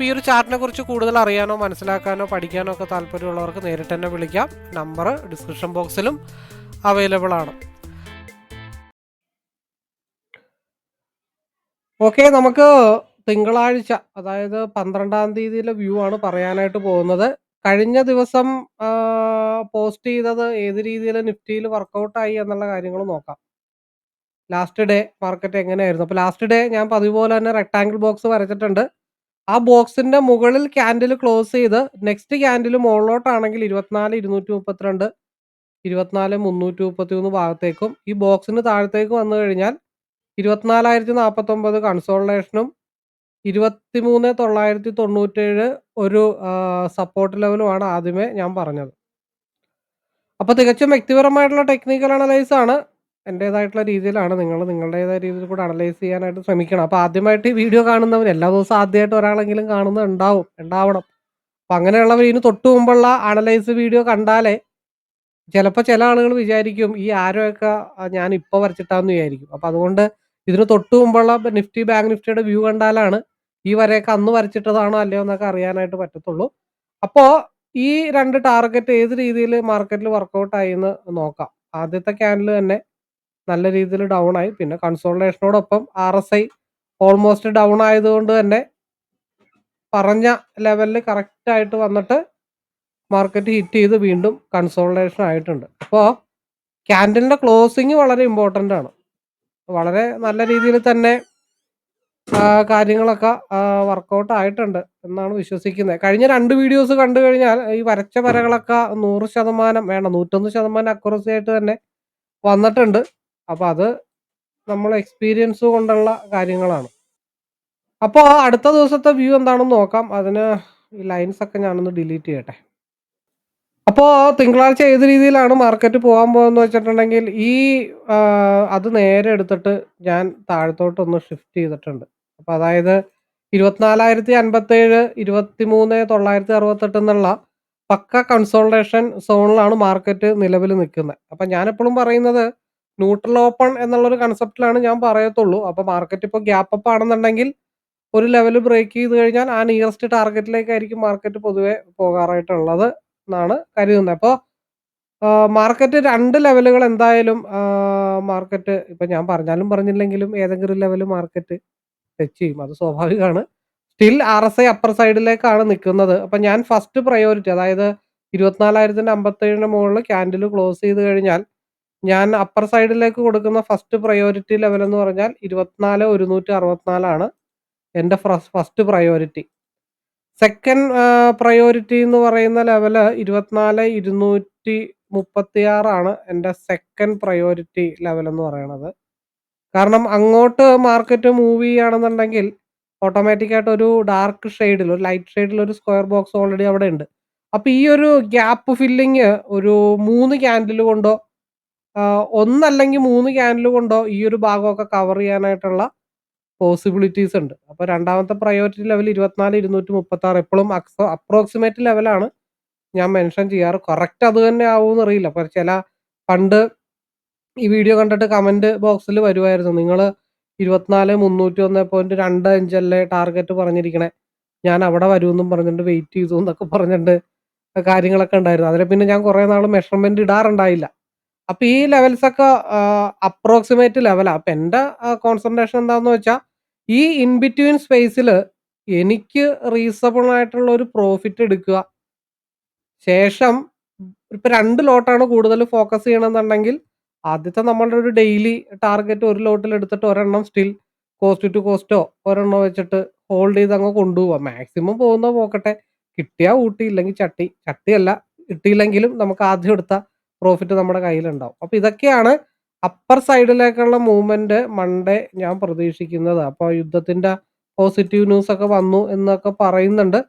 അപ്പോൾ ഈ ഒരു ചാർട്ടിനെ കുറിച്ച് കൂടുതൽ അറിയാനോ മനസ്സിലാക്കാനോ പഠിക്കാനോ ഒക്കെ താല്പര്യമുള്ളവർക്ക് നേരിട്ട് തന്നെ വിളിക്കാം. നമ്പർ ഡിസ്ക്രിപ്ഷൻ ബോക്സിലും അവൈലബിൾ ആണ്. ഓക്കെ നമുക്ക് തിങ്കളാഴ്ച അതായത് പന്ത്രണ്ടാം തീയതിയിലെ വ്യൂ ആണ് പറയാനായിട്ട് പോകുന്നത്. കഴിഞ്ഞ ദിവസം പോസ്റ്റ് ചെയ്തത് ഏത് രീതിയിൽ നിഫ്റ്റിയിൽ വർക്കൗട്ടായി എന്നുള്ള കാര്യങ്ങൾ നോക്കാം. ലാസ്റ്റ് ഡേ മാർക്കറ്റ് എങ്ങനെയായിരുന്നു? അപ്പോൾ ലാസ്റ്റ് ഡേ ഞാൻ പതിവ് പോലെ തന്നെ റെക്ടാങ്കിൾ ബോക്സ് വരച്ചിട്ടുണ്ട്. ആ ബോക്സിന്റെ മുകളിൽ ക്യാൻഡിൽ ക്ലോസ് ചെയ്ത് നെക്സ്റ്റ് ക്യാൻഡിൽ മുകളിലോട്ടാണെങ്കിൽ ഇരുപത്തിനാല് ഇരുന്നൂറ്റി മുപ്പത്തിരണ്ട് ഇരുപത്തിനാല് മുന്നൂറ്റി മുപ്പത്തി മൂന്ന് ഭാഗത്തേക്കും ഈ ബോക്സിന് താഴത്തേക്ക് വന്നു കഴിഞ്ഞാൽ ഇരുപത്തിനാലായിരത്തി നാൽപ്പത്തൊമ്പത് കൺസോൾട്ടേഷനും ഇരുപത്തിമൂന്ന് തൊള്ളായിരത്തി തൊണ്ണൂറ്റേഴ് ഒരു സപ്പോർട്ട് ലെവലുമാണ് ആദ്യമേ ഞാൻ പറഞ്ഞത്. അപ്പോൾ തികച്ചും വ്യക്തിപരമായിട്ടുള്ള ടെക്നിക്കൽ അനലൈസ് ആണ് എന്റേതായിട്ടുള്ള രീതിയിലാണ് നിങ്ങൾ നിങ്ങളുടേതായ രീതിയിൽ കൂടെ അനലൈസ് ചെയ്യാനായിട്ട് ശ്രമിക്കണം. അപ്പോൾ ആദ്യമായിട്ട് ഈ വീഡിയോ കാണുന്നവർ എല്ലാ ദിവസവും ആദ്യമായിട്ട് ഒരാളെങ്കിലും കാണുന്നത് ഉണ്ടാവും ഉണ്ടാവണം. അപ്പം അങ്ങനെയുള്ളവർ ഇതിന് തൊട്ട് മുമ്പുള്ള അനലൈസ് വീഡിയോ കണ്ടാലേ ചിലപ്പോൾ ചില ആളുകൾ വിചാരിക്കും ഈ ആരോയൊക്കെ ഞാൻ ഇപ്പോൾ വരച്ചിട്ടാന്ന് വിചാരിക്കും. അപ്പം അതുകൊണ്ട് ഇതിന് തൊട്ട് മുമ്പുള്ള നിഫ്റ്റി ബാങ്ക് നിഫ്റ്റിയുടെ വ്യൂ കണ്ടാലാണ് ഈ വരെയൊക്കെ അന്ന് വരച്ചിട്ടതാണോ അല്ലയോ എന്നൊക്കെ അറിയാനായിട്ട് പറ്റത്തുള്ളൂ. അപ്പോൾ ഈ രണ്ട് ടാർഗറ്റ് ഏത് രീതിയിൽ മാർക്കറ്റിൽ വർക്കൗട്ട് എന്ന് നോക്കാം. ആദ്യത്തെ ക്യാൻഡിൽ തന്നെ നല്ല രീതിയിൽ ഡൗൺ ആയി. പിന്നെ കൺസോൾട്ടേഷനോടൊപ്പം R S I almost down ആയതുകൊണ്ട് തന്നെ പറഞ്ഞ ലെവലിൽ കറക്റ്റ് ആയിട്ട് വന്നിട്ട് മാർക്കറ്റ് ഹിറ്റ് ചെയ്ത് വീണ്ടും കൺസോൾട്ടേഷൻ ആയിട്ടുണ്ട്. അപ്പോൾ ക്യാൻഡലിന്റെ ക്ലോസിങ് വളരെ ഇമ്പോർട്ടന്റ് ആണ്. വളരെ നല്ല രീതിയിൽ തന്നെ കാര്യങ്ങളൊക്കെ വർക്കൗട്ട് ആയിട്ടുണ്ട് എന്നാണ് വിശ്വസിക്കുന്നത്. കഴിഞ്ഞ രണ്ട് വീഡിയോസ് കണ്ടു കഴിഞ്ഞാൽ ഈ വരച്ച വരകളൊക്കെ നൂറ് ശതമാനം വേണ്ട നൂറ്റൊന്ന് ശതമാനം അക്യുറസി ആയിട്ട് തന്നെ വന്നിട്ടുണ്ട്. അപ്പോൾ അത് നമ്മൾ എക്സ്പീരിയൻസ് കൊണ്ടുള്ള കാര്യങ്ങളാണ്. അപ്പോൾ അടുത്ത ദിവസത്തെ വ്യൂ എന്താണെന്ന് നോക്കാം. അതിന് ഈ ലൈൻസ് ഒക്കെ ഞാനൊന്ന് ഡിലീറ്റ് ചെയ്യട്ടെ. അപ്പോൾ തിങ്കളാഴ്ച ഏത് രീതിയിലാണ് മാർക്കറ്റ് പോകാൻ പോകുന്നത് വെച്ചിട്ടുണ്ടെങ്കിൽ ഈ അത് നേരെ എടുത്തിട്ട് ഞാൻ താഴത്തോട്ടൊന്ന് ഷിഫ്റ്റ് ചെയ്തിട്ടുണ്ട്. അപ്പോൾ അതായത് ഇരുപത്തിനാലായിരത്തി അൻപത്തേഴ് ഇരുപത്തി മൂന്ന് തൊള്ളായിരത്തി അറുപത്തെട്ട് എന്നുള്ള പക്ക കൺസോൾട്ടേഷൻ സോണിലാണ് മാർക്കറ്റ് നിലവിൽ നിൽക്കുന്നത്. അപ്പം ഞാനെപ്പോഴും പറയുന്നത് ന്യൂട്രൽ ഓപ്പൺ എന്നുള്ളൊരു കൺസെപ്റ്റിലാണ് ഞാൻ പറയത്തുള്ളൂ. അപ്പോൾ മാർക്കറ്റ് ഇപ്പോൾ ഗ്യാപ്പ് അപ്പ് ആണെന്നുണ്ടെങ്കിൽ ഒരു ലെവൽ ബ്രേക്ക് ചെയ്ത് കഴിഞ്ഞാൽ ആ നിയറസ്റ്റ് ടാർഗറ്റിലേക്കായിരിക്കും മാർക്കറ്റ് പൊതുവെ പോകാറായിട്ടുള്ളത് എന്നാണ് കരുതുന്നത്. അപ്പോൾ മാർക്കറ്റ് രണ്ട് ലെവലുകൾ എന്തായാലും മാർക്കറ്റ് ഇപ്പം ഞാൻ പറഞ്ഞാലും പറഞ്ഞില്ലെങ്കിലും ഏതെങ്കിലും ലെവൽ മാർക്കറ്റ് ടച്ച് ചെയ്യും. അത് സ്വാഭാവികമാണ്. Still R S I upper സൈഡിലേക്കാണ് നിൽക്കുന്നത് അപ്പം ഞാൻ ഫസ്റ്റ് പ്രയോറിറ്റി അതായത് ഇരുപത്തിനാലായിരത്തിന്റെ അമ്പത്തേഴിന് മുകളിൽ ക്യാൻഡിൽ ക്ലോസ് ചെയ്ത് കഴിഞ്ഞാൽ ഞാൻ അപ്പർ സൈഡിലേക്ക് കൊടുക്കുന്ന ഫസ്റ്റ് പ്രയോറിറ്റി ലെവൽ എന്ന് പറഞ്ഞാൽ ഇരുപത്തിനാല് ഒരുന്നൂറ്റി അറുപത്തിനാലാണ് എന്റെ ഫസ്റ്റ് പ്രയോറിറ്റി സെക്കൻഡ് പ്രയോറിറ്റി എന്ന് പറയുന്ന ലെവൽ ഇരുപത്തിനാല് ഇരുന്നൂറ്റി മുപ്പത്തി ആറാണ് എന്റെ സെക്കൻഡ് പ്രയോറിറ്റി ലെവൽ എന്ന് പറയുന്നത് കാരണം അങ്ങോട്ട് മാർക്കറ്റ് മൂവ് ചെയ്യുകയാണെന്നുണ്ടെങ്കിൽ ഓട്ടോമാറ്റിക്കായിട്ട് ഒരു ഡാർക്ക് ഷെയ്ഡിൽ ഒരു ലൈറ്റ് ഷെയ്ഡിൽ ഒരു സ്ക്വയർ ബോക്സ് ഓൾറെഡി അവിടെ ഉണ്ട്. അപ്പോൾ ഈ ഒരു ഗ്യാപ്പ് ഫില്ലിങ് ഒരു മൂന്ന് ക്യാൻഡിൽ കൊണ്ടോ ഒന്നല്ലെങ്കിൽ മൂന്ന് ക്യാൻഡിൽ കൊണ്ടോ ഈ ഒരു ഭാഗമൊക്കെ കവർ ചെയ്യാനായിട്ടുള്ള പോസിബിലിറ്റീസ് ഉണ്ട്. അപ്പോൾ രണ്ടാമത്തെ പ്രയോറിറ്റി ലെവൽ ഇരുപത്തിനാല് ഇരുന്നൂറ്റി മുപ്പത്തി ആറ് എപ്പോഴും അക്സോ അപ്രോക്സിമേറ്റ് ലെവലാണ് ഞാൻ മെൻഷൻ ചെയ്യാറ്. കറക്റ്റ് അത് തന്നെ ആവുമെന്ന് അറിയില്ല. അപ്പോൾ ചില പണ്ട് ഈ വീഡിയോ കണ്ടിട്ട് കമന്റ് ബോക്സിൽ വരുമായിരുന്നു നിങ്ങൾ ഇരുപത്തിനാല് മുന്നൂറ്റി ഒന്ന് പോയിന്റ് രണ്ട് അഞ്ചല്ലേ ടാർഗറ്റ് പറഞ്ഞിരിക്കണേ? ഞാൻ അവിടെ വരുമെന്നും പറഞ്ഞിട്ട് വെയിറ്റ് ചെയ്തു എന്നൊക്കെ പറഞ്ഞിട്ട് കാര്യങ്ങളൊക്കെ ഉണ്ടായിരുന്നു. അതിനെ പിന്നെ ഞാൻ കുറേ നാൾ മെഷർമെന്റ് ഇടാറുണ്ടായില്ല. അപ്പോൾ ഈ ലെവൽസ് ഒക്കെ അപ്രോക്സിമേറ്റ് ലെവലാണ് അപ്പൊ എന്റെ കോൺസെൻട്രേഷൻ എന്താന്ന് വെച്ചാൽ ഈ ഇൻ ബിറ്റ്വീൻ സ്പേസിൽ എനിക്ക് റീസണബിൾ ആയിട്ടുള്ള ഒരു പ്രോഫിറ്റ് എടുക്കുക ശേഷം ഇപ്പൊ രണ്ട് ലോട്ടാണ് കൂടുതൽ ഫോക്കസ് ചെയ്യണമെന്നുണ്ടെങ്കിൽ ആദ്യത്തെ നമ്മളുടെ ഒരു ഡെയിലി ടാർഗറ്റ് ഒരു ലോട്ടിൽ എടുത്തിട്ട് ഒരെണ്ണം സ്റ്റിൽ കോസ്റ്റ് ടു കോസ്റ്റോ ഒരെണ്ണം വെച്ചിട്ട് ഹോൾഡ് ചെയ്ത് അങ്ങ് കൊണ്ടുപോവാം. മാക്സിമം പോകുന്ന പോക്കട്ടെ. കിട്ടിയാ ഊട്ടി ഇല്ലെങ്കിൽ ചട്ടി. ചട്ടിയല്ല കിട്ടിയില്ലെങ്കിലും നമുക്ക് ആദ്യം എടുത്ത പ്രോഫിറ്റ് നമ്മുടെ കയ്യിലുണ്ടാവും. അപ്പോൾ ഇതൊക്കെയാണ് അപ്പർ സൈഡിലേക്കുള്ള മൂവ്മെന്റ് മൺഡേ ഞാൻ പ്രതീക്ഷിക്കുന്നത്. അപ്പോൾ യുദ്ധത്തിന്റെ പോസിറ്റീവ് ന്യൂസ് ഒക്കെ വന്നു എന്നൊക്കെ പറയുന്നുണ്ട്.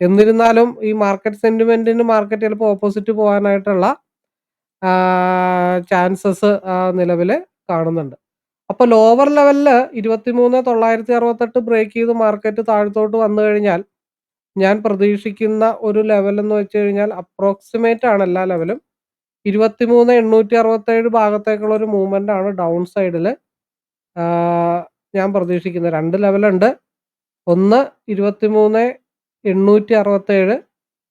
എന്നിരുന്നാലും ഈ മാർക്കറ്റ് സെന്റിമെന്റിന് മാർക്കറ്റ് ചിലപ്പോൾ ഓപ്പോസിറ്റ് പോകാനായിട്ടുള്ള ചാൻസസ് നിലവിൽ കാണുന്നുണ്ട്. അപ്പോൾ ലോവർ ലെവലിൽ 23,968 ബ്രേക്ക് ചെയ്ത് മാർക്കറ്റ് താഴത്തോട്ട് വന്നു കഴിഞ്ഞാൽ ഞാൻ പ്രതീക്ഷിക്കുന്ന ഒരു ലെവൽ എന്ന് വെച്ച് കഴിഞ്ഞാൽ അപ്രോക്സിമേറ്റ് ആണ് എല്ലാ ലെവലും. 23,867 ഭാഗത്തേക്കുള്ള ഒരു മൂവ്മെന്റ് ആണ് ഡൗൺ സൈഡിൽ ഞാൻ പ്രതീക്ഷിക്കുന്നത്. രണ്ട് ലെവലുണ്ട്. ഒന്ന് 23,867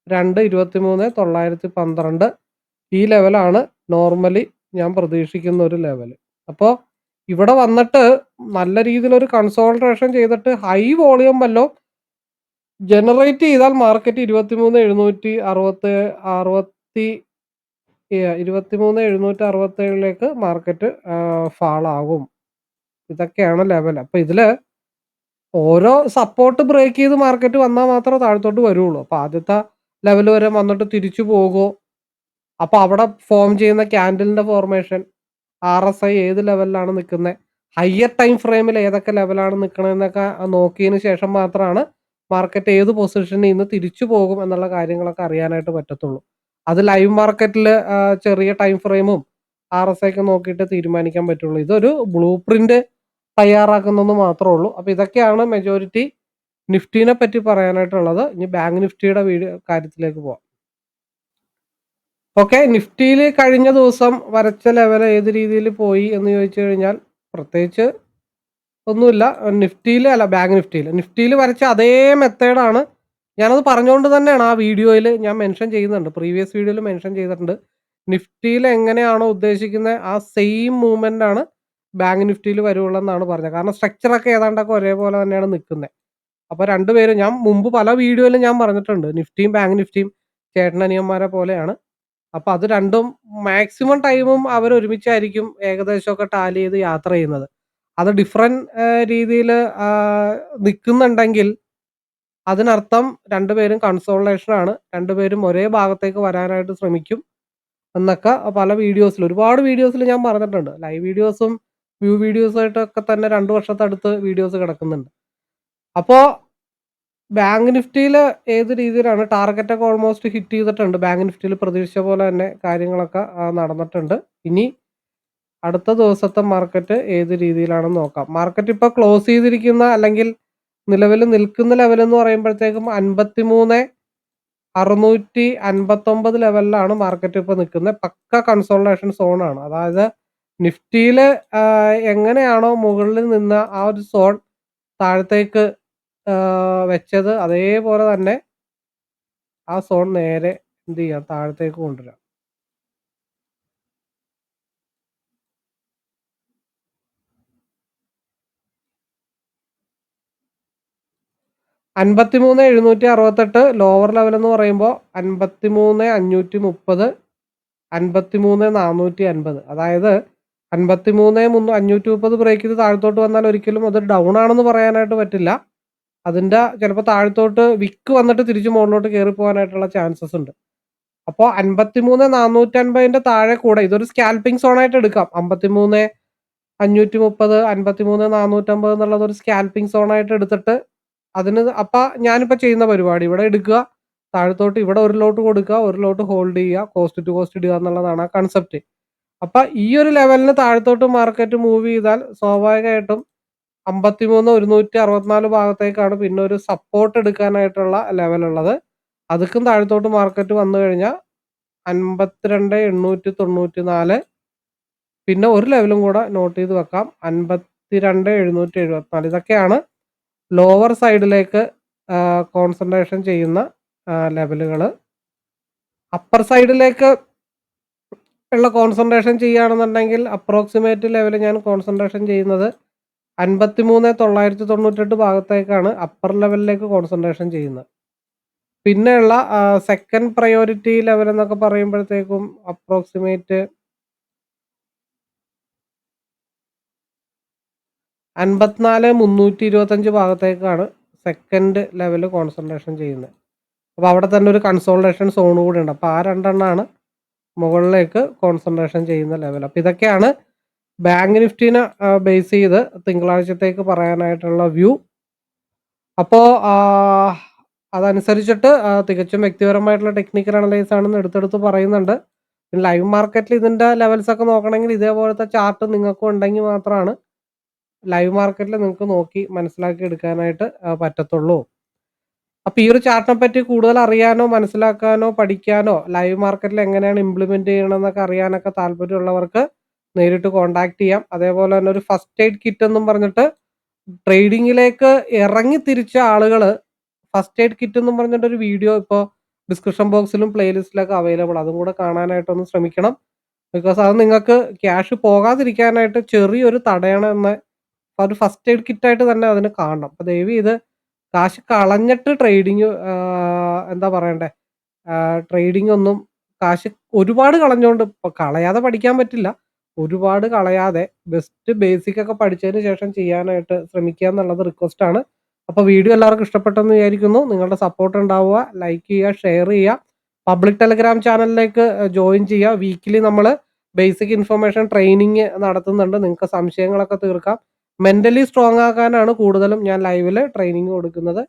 2 23,912 ഈ ലെവലാണ് നോർമലി ഞാൻ പ്രതീക്ഷിക്കുന്ന ഒരു ലെവൽ അപ്പോൾ ഇവിടെ വന്നിട്ട് നല്ല രീതിയിൽ ഒരു കൺസോൾട്രേഷൻ ചെയ്തിട്ട് ഹൈ വോളിയം വല്ലോ ജനറേറ്റ് ചെയ്താൽ മാർക്കറ്റ് 23,760 അറുപത്തി യാ 23,767ലേക്ക് മാർക്കറ്റ് ആഹ് ഫാൾ ആകും. ഇതൊക്കെയാണ് ലെവൽ. അപ്പൊ ഇതിൽ ഓരോ സപ്പോർട്ട് ബ്രേക്ക് ചെയ്ത് മാർക്കറ്റ് വന്നാൽ മാത്രമേ താഴത്തോട്ട് വരുള്ളൂ. അപ്പൊ ആദ്യത്തെ ലെവൽ വരെ വന്നിട്ട് തിരിച്ചു പോകുമോ അപ്പൊ അവിടെ ഫോം ചെയ്യുന്ന ക്യാൻഡലിന്റെ ഫോർമേഷൻ ആർ എസ് ഐ ഏത് ലെവലിലാണ് നിൽക്കുന്നത് ഹയ്യർ ടൈം ഫ്രെയിമിൽ ഏതൊക്കെ ലെവലാണ് നിൽക്കണമെന്നൊക്കെ നോക്കിയതിന് ശേഷം മാത്രമാണ് മാർക്കറ്റ് ഏത് പൊസിഷനിൽ നിന്ന് തിരിച്ചു പോകും എന്നുള്ള കാര്യങ്ങളൊക്കെ അറിയാനായിട്ട് പറ്റത്തുള്ളൂ. അത് ലൈവ് മാർക്കറ്റിൽ ചെറിയ ടൈം ഫ്രെയിമും ആർ എസ് ഒക്കെ നോക്കിയിട്ട് തീരുമാനിക്കാൻ പറ്റുള്ളൂ. ഇതൊരു ബ്ലൂ പ്രിന്റ് തയ്യാറാക്കുന്നെന്ന് മാത്രമേ ഉള്ളൂ. അപ്പൊ ഇതൊക്കെയാണ് മെജോറിറ്റി നിഫ്റ്റീനെ പറ്റി പറയാനായിട്ടുള്ളത്. ഇനി ബാങ്ക് നിഫ്റ്റിയുടെ വീഡിയോ കാര്യത്തിലേക്ക് പോവാം. ഓക്കെ. നിഫ്റ്റിയിൽ കഴിഞ്ഞ ദിവസം വരച്ച ലെവൽ ഏത് രീതിയിൽ പോയി എന്ന് ചോദിച്ചു കഴിഞ്ഞാൽ പ്രത്യേകിച്ച് ഒന്നുമില്ല. നിഫ്റ്റിയിൽ അല്ല ബാങ്ക് നിഫ്റ്റിയിൽ നിഫ്റ്റിയിൽ വരച്ച അതേ മെത്തേഡാണ് ഞാനത് പറഞ്ഞുകൊണ്ട് തന്നെയാണ് ആ വീഡിയോയിൽ ഞാൻ മെൻഷൻ ചെയ്യുന്നുണ്ട്. പ്രീവിയസ് വീഡിയോയിൽ മെൻഷൻ ചെയ്തിട്ടുണ്ട്. നിഫ്റ്റിയിൽ എങ്ങനെയാണോ ഉദ്ദേശിക്കുന്നത് ആ സെയിം മൂവ്മെന്റ് ആണ് ബാങ്ക് നിഫ്റ്റിയിൽ എന്നാണ് പറഞ്ഞത്. കാരണം സ്ട്രക്ചറൊക്കെ ഏതാണ്ടൊക്കെ ഒരേപോലെ തന്നെയാണ് നിൽക്കുന്നത് അപ്പോൾ രണ്ടുപേരും ഞാൻ മുമ്പ് പല വീഡിയോയിലും ഞാൻ പറഞ്ഞിട്ടുണ്ട്. നിഫ്റ്റിയും ബാങ്ക് നിഫ്റ്റിയും ചേട്ടനനിയന്മാരെ പോലെയാണ്. അപ്പോൾ അത് രണ്ടും മാക്സിമം ടൈമും അവർ ഒരുമിച്ചായിരിക്കും ഏകദേശമൊക്കെ ടാലി ചെയ്ത് യാത്ര ചെയ്യുന്നത്. അത് ഡിഫറന്റ് രീതിയിൽ നിക്കുന്നുണ്ടെങ്കിൽ അതിനർത്ഥം രണ്ടുപേരും കൺസോളേഷൻ ആണ്. രണ്ടുപേരും ഒരേ ഭാഗത്തേക്ക് വരാനായിട്ട് ശ്രമിക്കും എന്നൊക്കെ പല വീഡിയോസിലും ഒരുപാട് വീഡിയോസിൽ ഞാൻ പറഞ്ഞിട്ടുണ്ട്. ലൈവ് വീഡിയോസും വ്യൂ വീഡിയോസായിട്ടൊക്കെ തന്നെ 2 വർഷത്തടുത്ത് വീഡിയോസ് കിടക്കുന്നുണ്ട്. അപ്പോൾ ബാങ്ക് നിഫ്റ്റിയിൽ ഏത് രീതിയിലാണ് ടാർഗറ്റൊക്കെ ഓൾമോസ്റ്റ് ഹിറ്റ് ചെയ്തിട്ടുണ്ട്. ബാങ്ക് നിഫ്റ്റിയിൽ പ്രതീക്ഷിച്ച പോലെ തന്നെ കാര്യങ്ങളൊക്കെ നടന്നിട്ടുണ്ട്. ഇനി അടുത്ത ദിവസത്തെ മാർക്കറ്റ് ഏത് രീതിയിലാണെന്ന് നോക്കാം. മാർക്കറ്റ് ഇപ്പോൾ ക്ലോസ് ചെയ്തിരിക്കുന്ന അല്ലെങ്കിൽ നിലവിൽ നിൽക്കുന്ന ലെവൽ എന്ന് പറയുമ്പോഴത്തേക്കും 53,659 ലെവലിലാണ് മാർക്കറ്റ് ഇപ്പൊ നിൽക്കുന്നത് പക്ക കൺസോൾട്ടേഷൻ സോണാണ്. അതായത് നിഫ്റ്റിയിൽ എങ്ങനെയാണോ മുകളിൽ നിന്ന് ആ ഒരു സോൺ താഴത്തേക്ക് വെച്ചത് അതേപോലെ തന്നെ ആ സോൺ നേരെ എന്ത് ചെയ്യാം താഴത്തേക്ക് കൊണ്ടുവരാം. അൻപത്തിമൂന്ന് എഴുന്നൂറ്റി അറുപത്തെട്ട് ലോവർ ലെവൽ എന്ന് പറയുമ്പോൾ അൻപത്തിമൂന്ന് അഞ്ഞൂറ്റി മുപ്പത് അൻപത്തിമൂന്ന് നാനൂറ്റി അൻപത് അതായത് അൻപത്തിമൂന്ന് മുന്നൂ അഞ്ഞൂറ്റി മുപ്പത് ബ്രേക്ക് ചെയ്ത് താഴത്തോട്ട് വന്നാൽ ഒരിക്കലും അത് ഡൗൺ ആണെന്ന് പറയാനായിട്ട് പറ്റില്ല. അതിന്റെ ചിലപ്പോൾ താഴത്തോട്ട് വിക്ക് വന്നിട്ട് തിരിച്ച് മുകളിലോട്ട് കയറി പോകാനായിട്ടുള്ള ചാൻസസ് ഉണ്ട്. അപ്പോൾ അൻപത്തിമൂന്ന് നാനൂറ്റി അൻപതിന്റെ താഴെ കൂടെ ഇതൊരു സ്കാൽപ്പിംഗ് സോണായിട്ട് എടുക്കാം സോൺ ആയിട്ട് എടുക്കാം. 53,530 53,450 എന്നുള്ളത് ഒരു സ്കാൽപ്പിംഗ് സോണായിട്ട് എടുത്തിട്ട് അതിന് അപ്പൊ ഞാനിപ്പോ ചെയ്യുന്ന പരിപാടി ഇവിടെ എടുക്കുക. താഴത്തോട്ട് ഇവിടെ ഒരു ലോട്ട് കൊടുക്കുക. ഒരു ലോട്ട് ഹോൾഡ് ചെയ്യുക. കോസ്റ്റ് ടു കോസ്റ്റ് ഇടുക എന്നുള്ളതാണ് ആ കൺസെപ്റ്റ്. അപ്പൊ ഈ ഒരു ലെവലിന് താഴത്തോട്ട് മാർക്കറ്റ് മൂവ് ചെയ്താൽ സ്വാഭാവികമായിട്ടും 53,164 ഭാഗത്തേക്കാണ് പിന്നെ ഒരു സപ്പോർട്ട് എടുക്കാനായിട്ടുള്ള ലെവൽ ഉള്ളത്. അതുക്കും താഴത്തോട്ട് മാർക്കറ്റ് വന്നു കഴിഞ്ഞാൽ 52,894 പിന്നെ ഒരു ലെവലും കൂടെ നോട്ട് ചെയ്ത് വെക്കാം. 52,774 ഇതൊക്കെയാണ് ലോവർ സൈഡിലേക്ക് കോൺസെൻട്രേഷൻ ചെയ്യുന്ന ലെവലുകൾ അപ്പർ സൈഡിലേക്ക് ഉള്ള കോൺസെൻട്രേഷൻ ചെയ്യുകയാണെന്നുണ്ടെങ്കിൽ അപ്രോക്സിമേറ്റ് ലെവൽ ഞാൻ കോൺസെൻട്രേഷൻ ചെയ്യുന്നത് 53,998 ഭാഗത്തേക്കാണ് അപ്പർ ലെവലിലേക്ക് കോൺസെൻട്രേഷൻ ചെയ്യുന്നത്. പിന്നെയുള്ള സെക്കൻഡ് പ്രയോറിറ്റി ലെവൽ എന്നൊക്കെ പറയുമ്പോഴത്തേക്കും അപ്രോക്സിമേറ്റ് അൻപത്തിനാല് മുന്നൂറ്റി ഇരുപത്തഞ്ച് ഭാഗത്തേക്കാണ് സെക്കൻഡ് ലെവൽ കോൺസെൻട്രേഷൻ ചെയ്യുന്നത്. അപ്പോൾ അവിടെ തന്നെ ഒരു കൺസോൾട്ടേഷൻ സോൺ കൂടി ഉണ്ട് അപ്പോൾ ആ രണ്ടെണ്ണമാണ് മുകളിലേക്ക് കോൺസെൻട്രേഷൻ ചെയ്യുന്ന ലെവൽ അപ്പോൾ ഇതൊക്കെയാണ് ബാങ്ക് നിഫ്റ്റിനെ ബേസ് ചെയ്ത് തിങ്കളാഴ്ചത്തേക്ക് പറയാനായിട്ടുള്ള വ്യൂ അപ്പോൾ അതനുസരിച്ചിട്ട് തികച്ചും വ്യക്തിപരമായിട്ടുള്ള ടെക്നിക്കൽ അനലൈസ് ആണെന്ന് എടുത്തെടുത്ത് പറയുന്നുണ്ട്. ലൈവ് മാർക്കറ്റിൽ ഇതിന്റെ ലെവൽസ് ഒക്കെ നോക്കണമെങ്കിൽ ഇതേപോലത്തെ ചാർട്ട് നിങ്ങൾക്കും ഉണ്ടെങ്കിൽ മാത്രമാണ് ലൈവ് മാർക്കറ്റിൽ നിങ്ങൾക്ക് നോക്കി മനസ്സിലാക്കി എടുക്കാനായിട്ട് പറ്റത്തുള്ളൂ. അപ്പോൾ ഈ ഒരു ചാർട്ടിനെ പറ്റി കൂടുതൽ അറിയാനോ മനസ്സിലാക്കാനോ പഠിക്കാനോ ലൈവ് മാർക്കറ്റിൽ എങ്ങനെയാണ് ഇംപ്ലിമെന്റ് ചെയ്യണമെന്നൊക്കെ അറിയാനൊക്കെ താല്പര്യമുള്ളവർക്ക് നേരിട്ട് കോൺടാക്ട് ചെയ്യാം. അതേപോലെ തന്നെ ഒരു ഫസ്റ്റ് എയ്ഡ് കിറ്റ് എന്നും പറഞ്ഞിട്ട് ട്രേഡിങ്ങിലേക്ക് ഇറങ്ങി തിരിച്ച ആളുകൾ ഫസ്റ്റ് എയ്ഡ് കിറ്റ് എന്നും പറഞ്ഞിട്ട് ഒരു വീഡിയോ ഇപ്പോൾ ഡിസ്ക്രിപ്ഷൻ ബോക്സിലും പ്ലേലിസ്റ്റിലൊക്കെ അവൈലബിൾ അതും കൂടെ കാണാനായിട്ടൊന്ന് ശ്രമിക്കണം. ബിക്കോസ് അത് നിങ്ങൾക്ക് ക്യാഷ് പോകാതിരിക്കാനായിട്ട് ചെറിയൊരു തടയണം എന്ന ഒരു ഫസ്റ്റ് എയ്ഡ് കിറ്റായിട്ട് തന്നെ അതിന് കാണണം. അപ്പോൾ ദയവ് ഇത് കാശ് കളഞ്ഞിട്ട് ട്രേഡിങ് എന്താ പറയണ്ടേ? ട്രേഡിംഗ് ഒന്നും കാശ് ഒരുപാട് കളഞ്ഞുകൊണ്ട് ഇപ്പൊ കളയാതെ പഠിക്കാൻ പറ്റില്ല. ഒരുപാട് കളയാതെ ബെസ്റ്റ് ബേസിക് ഒക്കെ പഠിച്ചതിന് ശേഷം ചെയ്യാനായിട്ട് ശ്രമിക്കുക എന്നുള്ളത് റിക്വസ്റ്റ് ആണ്. അപ്പോൾ വീഡിയോ എല്ലാവർക്കും ഇഷ്ടപ്പെട്ടെന്ന് വിചാരിക്കുന്നു. നിങ്ങളുടെ സപ്പോർട്ട് ഉണ്ടാവുക ലൈക്ക് ചെയ്യുക ഷെയർ ചെയ്യുക. പബ്ലിക് ടെലിഗ്രാം ചാനലിലേക്ക് ജോയിൻ ചെയ്യുക. വീക്കിലി നമ്മൾ ബേസിക് ഇൻഫർമേഷൻ ട്രെയിനിങ് നടത്തുന്നുണ്ട്. നിങ്ങൾക്ക് സംശയങ്ങളൊക്കെ തീർക്കാം. മെന്റലി സ്ട്രോങ് ആക്കാനാണ് കൂടുതലും ഞാൻ ലൈവിൽ ട്രെയിനിങ് കൊടുക്കുന്നത്.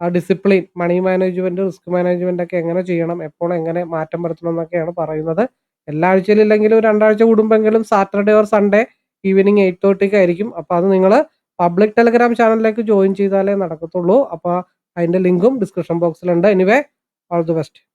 ആ discipline money management risk management ഒക്കെ എങ്ങനെ ചെയ്യണം എപ്പോൾ എങ്ങനെ മാറ്റം വരുത്തണം എന്നൊക്കെയാണ് പറയുന്നത്. എല്ലാ ആഴ്ചയിലും ഇല്ലെങ്കിലും രണ്ടാഴ്ച കൂടുമ്പോഴെങ്കിലും Saturday or Sunday evening eight തേർട്ടിക്ക് ആയിരിക്കും. അപ്പോൾ അത് നിങ്ങൾ പബ്ലിക് ടെലഗ്രാം ചാനലിലേക്ക് ജോയിൻ ചെയ്താലേ നടക്കത്തുള്ളൂ. അപ്പോൾ അതിന്റെ ലിങ്കും ഡിസ്ക്രിപ്ഷൻ ബോക്സിലുണ്ട് എനിവേ ഓൾ ദി ബെസ്റ്റ്